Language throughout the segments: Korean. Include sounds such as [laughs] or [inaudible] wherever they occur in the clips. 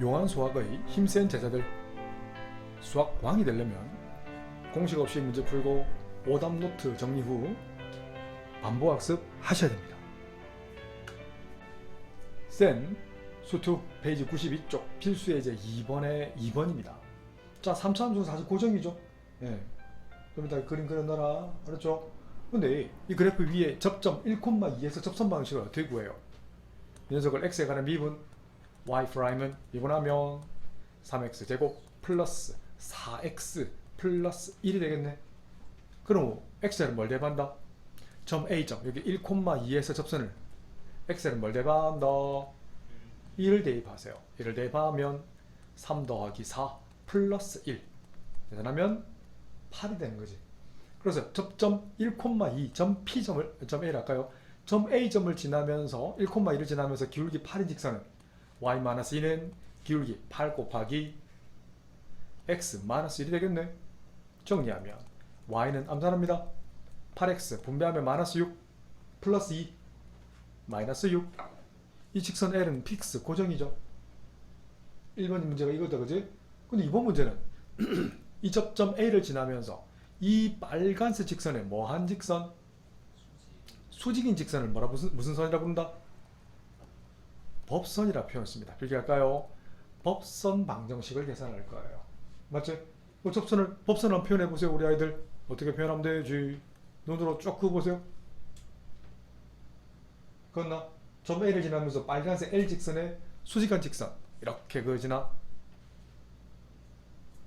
용한 수학의 힘센 제자들 수학 왕이 되려면 공식 없이 문제 풀고 오답 노트 정리 후 반복 학습 하셔야 됩니다. 센 수투 페이지 92쪽 필수 예제 2번의 2번입니다. 자, 3차 함수는 사실 고정이죠. 예. 좀 이따 그림 그려놔라. 알았죠? 근데 이 그래프 위에 접점 1,2에서 접선 방식을 어떻게 구해요? 이 녀석을 x에 관한 미분 y 프라임은 미분하면 3x 제곱 플러스 4x 플러스 1이 되겠네. 그럼 x를 뭘 대반다? 점 A점 여기 1,2에서 접선을 x를 뭘 대반다? 1을 대입하세요. 1을 대입하면 3 더하기 4 플러스 1 계산하면 8이 되는 거지. 그래서 접점 1,2 점 P점을 점 A를 할까요? 점 A점을 지나면서 1,2를 지나면서 기울기 8인 직선은 y-2는 기울기 8 곱하기 x-1이 되겠네. 정리하면 y는 암산합니다. 8x 분배하면 마이너스 6 플러스 2 마이너스 6 이 직선 L은 픽스 고정이죠. 1번 문제가 이거다 그지? 근데 이번 문제는 [clears throat] 이 접점 A를 지나면서 이 빨간색 직선에 뭐한 직선? 수직인 직선을 뭐라 무슨 무슨 선이라 부른다? 법선이라 표현했습니다. 필기할까요? 법선 방정식을 계산할 거예요. 맞지? 뭐 접선을 법선 한번 표현해 보세요, 우리 아이들. 어떻게 표현하면 되지? 눈으로 쭉 그어보세요. 그었나? 점 A를 지나면서 빨간색 L 직선에 수직한 직선 이렇게 그어지나?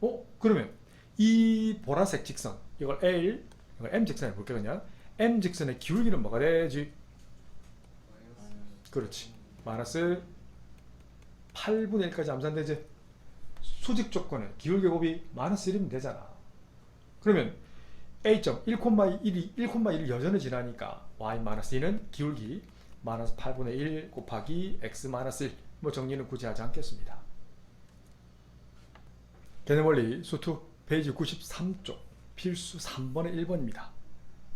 어? 그러면 이 보라색 직선 이걸 L 이걸 M 직선에 볼게 그냥 M 직선의 기울기는 뭐가 되지? 그렇지 마이너스 8분의 1까지 암산되지 수직 조건은 기울기 곱이 마이너스 1이면 되잖아 그러면 A점 1,1이 1,1을 여전히 지나니까 y-2는 기울기 마이너스 8분의 1 곱하기 x-1 뭐 정리는 굳이 하지 않겠습니다. 개념 원리 수투 페이지 93쪽 필수 3번의 1번입니다.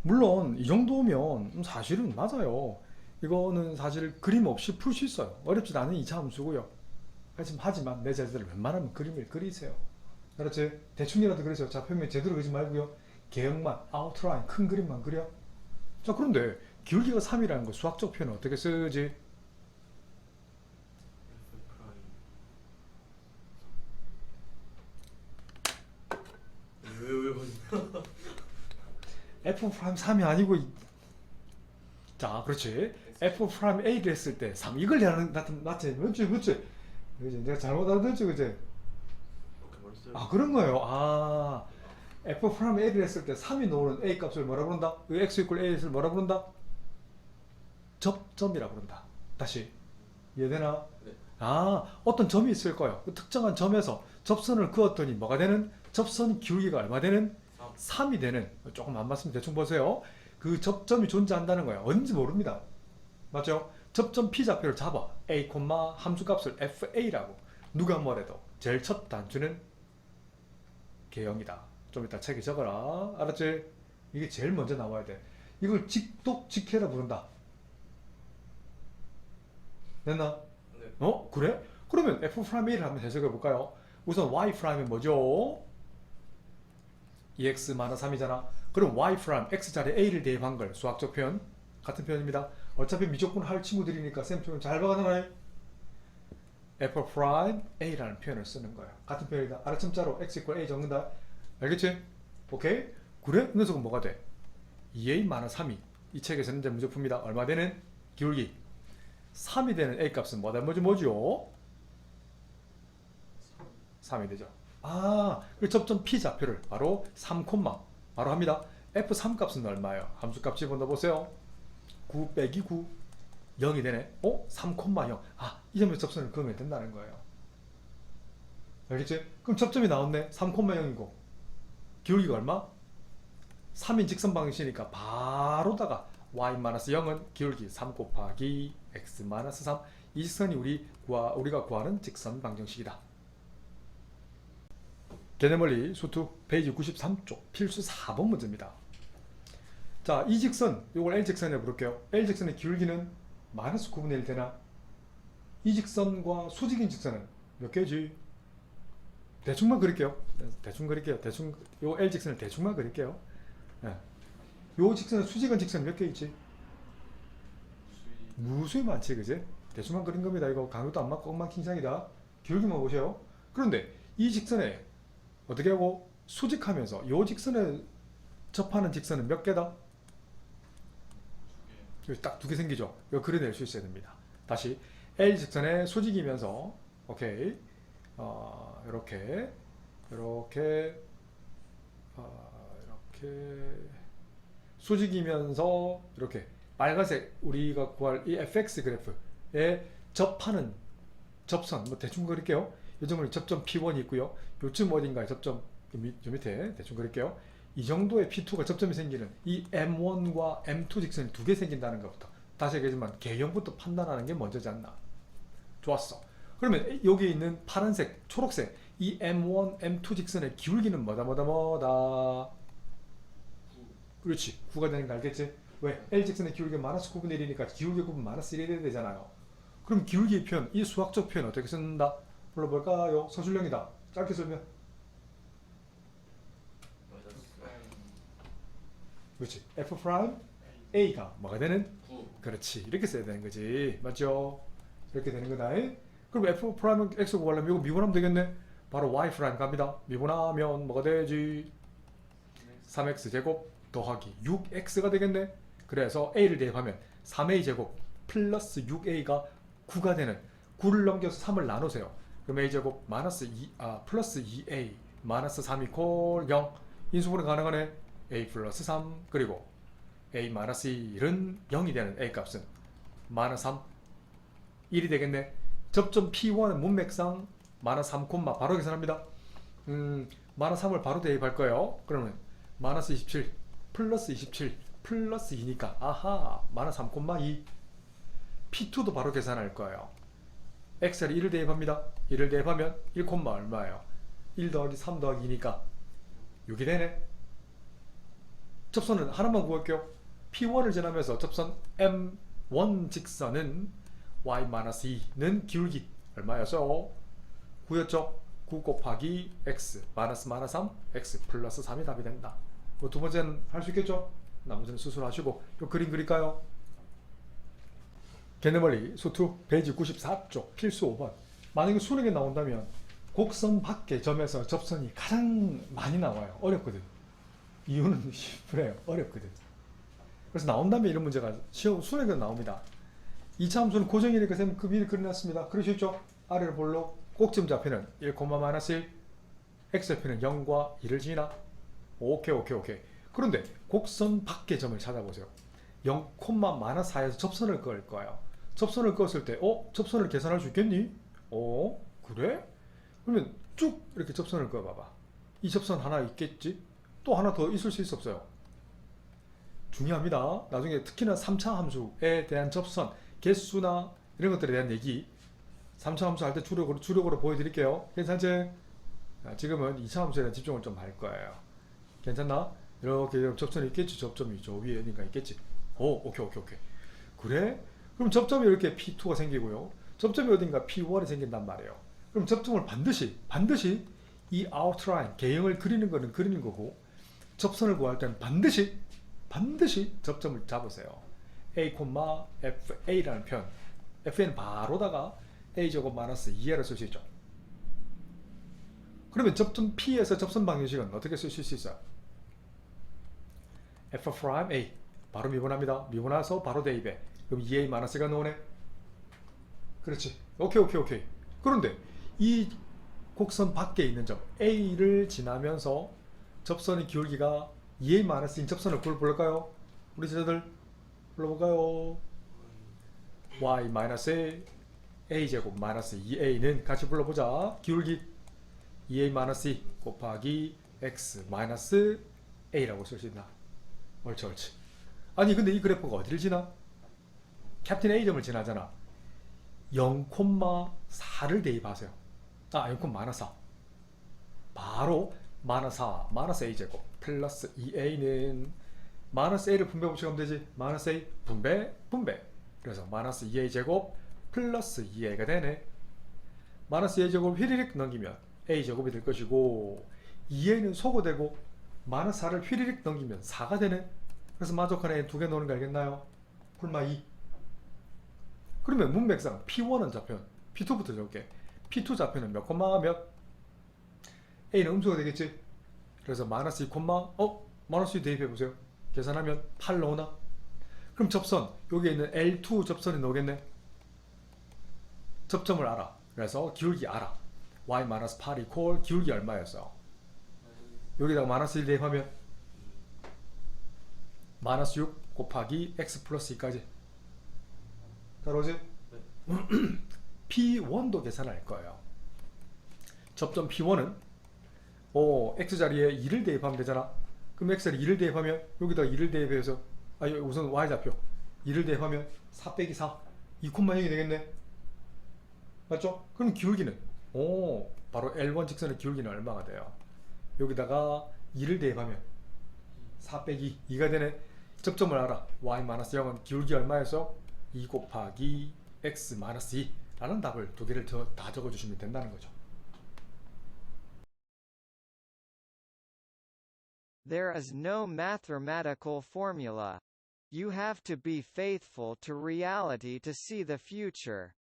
물론 이 정도면 사실은 맞아요. 이거는 사실 그림 없이 풀 수 있어요. 어렵지 않은 2차 함수고요. 하지만, 내 자제들 웬만하면 그림을 그리세요. 그렇지? 대충이라도 그리세요. 좌표면 제대로 그리지 말고요. 개형만, 아웃라인, 큰 그림만 그려. 자, 그런데 기울기가 3이라는 거 수학적 표현은 어떻게 쓰지? f 프라임 3이 아니고 이- 자, 그렇지. f 프라임 a를 했을 때 3. 이걸 내는 나타나 맞지? 그렇지, 그렇지. 그지? 내가 잘못? 그렇게 말했어요? 아, 그런 거예요. 아, f 프라임 a를 했을 때 3이 나오는 a 값을 뭐라 부른다? 그 x 이퀄 a를 뭐라 부른다? 접점이라 부른다. 다시 이해되나? 네. 아, 어떤 점이 있을 거예요. 그 특정한 점에서 접선을 그었더니 뭐가 되는? 접선 기울기가 얼마 되는? 3 이 되는 조금 안 맞으면 대충 보세요. 그 접점이 존재한다는 거예요. 어딘지 모릅니다. 맞죠? 접점 P 좌표를 잡아 A, 함수값을 FA라고 누가 뭐래도 제일 첫 단추는 개형이다. 좀 이따 책에 적어라. 알았지? 이게 제일 먼저 나와야 돼. 이걸 직독 직해라 부른다. 됐나? 네. 어? 그래? 그러면 f 프라임 a를 한번 해석해 볼까요? 우선 y 프라임은 뭐죠? 2x 마이너스 3이잖아. 그럼 y 프라임 x 자리에 a를 대입한 걸 수학적 표현 같은 표현입니다. 어차피 미적분 할 친구들이니까 쌤 표현 잘 봐가잖아요. f 프라임 a라는 표현을 쓰는 거예요. 같은 표현이다. 아래첨자로 x 이퀄 a 적는다. 알겠지? 오케이? 그래? 이 녀석은 뭐가 돼? 2a 마이너스 3이 이 책에서는 이제 풉니다. 얼마 되는? 기울기 3이 되는 a 값은 뭐다 뭐지 뭐죠? 3이 되죠. 아, 그 접점 p 좌표를 바로 3, 바로 합니다. f3 값은 얼마예요? 함수 값 집어넣어 보세요. 9 빼기 9 0이 되네. 어? 3,0. 아, 이 점에 접선을 그으면 된다는 거예요. 알겠지? 그럼 접점이 나왔네. 3,0이고 기울기가 얼마? 3인 직선 방식이니까 바로다가 y-0은 기울기 3 곱하기 x-3 이 직선이 우리 구하, 우리가 구하는 직선 방정식이다. 개념원리 수투 페이지 93쪽 필수 4번 문제입니다. 자, 이 직선, 이걸 L 직선에 볼게요. L 직선의 기울기는 마이너스 9분의 1 되나? 이 직선과 수직인 직선은 몇 개지? 대충만 그릴게요. 대충 그릴게요. 대충 요 L 직선을 대충만 그릴게요. 예. 요 직선은 수직은 직선 몇 개 있지? 무수히 많지, 그지? 대충만 그린 겁니다. 이거 강도도 안 맞고 엉망진창이다. 기울기만 보세요. 그런데 이 직선에 어떻게 하고 수직하면서 요 직선에 접하는 직선은 몇 개다? 두 개. 딱두 개 생기죠. 이거 그려낼 수 있어야 됩니다. 다시 L 직선에 수직이면서 오케이 어, 이렇게 이렇게 어, 이렇게 수직이면서 이렇게 빨간색 우리가 구할 이 fx 그래프에 접하는 접선 뭐 대충 그릴게요. 이 점은 접점 P1이 있고요. 요쯤 어딘가에 접점 요 밑에 대충 그릴게요. 이 정도의 P2가 접점이 생기는 이 M1과 M2 직선이 두 개 생긴다는 것부터 다시 얘기하지만 개형부터 판단하는 게 먼저지 않나. 좋았어. 그러면 여기 있는 파란색, 초록색 이 M1, M2 직선의 기울기는 뭐다 뭐다 뭐다. 구. 그렇지. 9가 되는 거 알겠지? 왜? L 직선의 기울기가 마이너스 9분의 1이니까 기울기 9분 마이너스 1이 돼야 되잖아요. 그럼 기울기의 표현, 이 수학적 표현 어떻게 쓴다? 불러볼까요? 서술형이다. 짧게 설명. 그렇지. F 프라임 A가 뭐가 되는? 구. 그렇지. 이렇게 써야 되는 거지. 맞죠? 이렇게 되는 거다. 그럼 F 프라임 X 구하려면 이거 미분하면 되겠네. 바로 Y 프라임 갑니다. 미분하면 뭐가 되지? 3x 제곱 더하기 6x가 되겠네. 그래서 a를 대입하면 3a 제곱 플러스 6a가 9가 되는 9를 넘겨서 3을 나누세요. 그럼 a 제곱 마이너스 2, 아 플러스 2a 마이너스 3 이퀄 0 인수분해 가능하네. a 플러스 3 그리고 a 마이너스 1은 0이 되는 a 값은 마이너스 3 1이 되겠네. 접점 P1은 문맥상 마이너스 3 콤마 바로 계산합니다. 음, 마이너스 3을 바로 대입할 거예요. 그러면 마이너스 27 플러스 27 플러스 2니까 아하 마이너스 3 콤마 2 P2도 바로 계산할 거예요. X를 1을 대입합니다. 1을 대입하면 1 콤마 얼마예요? 1 더하기 3 더하기 2니까 6이 되네. 접선은 하나만 구할게요. P1을 지나면서 접선 M1 직선은 Y-2는 기울기 얼마였어요? 9였죠? 9 곱하기 X 마이너스 마이너스 3 X 플러스 3이 답이 된다. 뭐 두 번째는 할 수 있겠죠? 나머지는 수술하시고 요 그림 그릴까요? 개념원리 수투 페이지 94쪽 필수 5번 만약에 수능에 나온다면 곡선 밖의 점에서 접선이 가장 많이 나와요. 어렵거든. 이유는 [laughs] 심플해요. 어렵거든. 그래서 나온다면 이런 문제가 시험 수능에 나옵니다. 2차 함수는 고정이니까 선생님 그 미리 그려놨습니다. 그러셨죠? 아래로 볼록 꼭지점 좌표는 1, 마이너스 1 x좌표는 0과 1을 지나 오케이 오케이 오케이 그런데 곡선 밖의 점을 찾아보세요 0, 마이너스 4에서 접선을 그을 거예요 접선을 그었을 때 어? 접선을 계산할 수 있겠니? 어? 그래? 그러면 쭉 이렇게 접선을 그어봐봐 이 접선 하나 있겠지? 또 하나 더 있을 수 있어 없어요? 중요합니다 나중에 특히나 3차 함수에 대한 접선 개수나 이런 것들에 대한 얘기 3차 함수 할 때 주력으로, 주력으로 보여드릴게요. 괜찮지? 자, 지금은 2차 함수에 대한 집중을 좀 할 거예요. 괜찮나? 이렇게 접선이 있겠지? 접점이 저 위에니까 있겠지? 오, 오케이, 오케이, 오케이. 그래? 그럼 접점이 이렇게 P2가 생기고요. 접점이 어딘가 P1이 생긴단 말이에요. 그럼 접점을 반드시, 반드시 이 아웃라인, 개형을 그리는 거는 그리는 거고, 접선을 구할 때는 반드시, 반드시 접점을 잡으세요. A, FA라는 표현. FA는 바로다가 A 제곱 마이너스 2L을 쓸수 있죠. 그러면 접점 P에서 접선 방정식은 어떻게 쓰실 수 있어요? F A 바로 미분합니다. 미분해서 바로 대입해. 그럼 2A 마이너스가 나오네. 그렇지. 오케이 오케이 오케이. 그런데 이 곡선 밖에 있는 점 A를 지나면서 접선의 기울기가 2A 마이너스인 접선을 그걸 볼까요? 우리 제자들 불러볼까요? y 마이너스 a 제곱 마이너스 2a는 같이 불러보자. 기울기 2a 마이너스 2 곱하기 x 마이너스 a라고 쓸 수 있나? 옳지 옳지. 아니 근데 이 그래프가 어디를 지나? 캡틴 a 점을 지나잖아. 0,4를 대입하세요. 아 0, 마이너스 4. 바로 마이너스 4 마이너스 a 제곱 플러스 2a는 마이너스 a를 분배 법칙하면 되지. 마이너스 a 분배 분배. 그래서 마이너스 2a 제곱 플러스 2a가 되네. 마이너스 a제곱 휘리릭 넘기면 a제곱이 될 것이고 2a는 소거되고 마이너스 4를 휘리릭 넘기면 4가 되네 그래서 만족한 a 두개 넣는 거 알겠나요? 콜마 2 그러면 문맥상 P1은 좌표는 P2부터 적을게. P2 좌표는 몇 콤마? 몇? A는 음수가 되겠지. 그래서 마이너스 2 콤마? 어? 마이너스 2 대입해보세요. 계산하면 8 나오나? 그럼 접선 여기에 있는 L2 접선이 나오겠네. 접점을 알아. 그래서 기울기 알아. Y 8 이퀄 기울기 얼마였어? 여기다가 마이너스 1 대입하면 마이너스 6 곱하기 x 플러스 2까지 따라오지? [clears throat] P1도 계산할 거예요. 접점 P1은 오 x자리에 2를 대입하면 되잖아. 그럼 x자리 2를 대입하면 여기다가 2를 대입해서 아 우선 y좌표. 2를 대입하면 4 빼기 4 2,0이 되겠네. 맞죠? 그럼 기울기는? 오 바로 L1 직선의 기울기는 얼마가 돼요? 여기다가 2를 대입하면 4 빼기 2가 되네. 접점을 알아. Y-0은 기울기 얼마여서 2 곱하기 x-2 라는 답을 두 개를 더, 다 적어주시면 된다는 거죠 There is no mathematical formula. You have to be faithful to reality to see the future.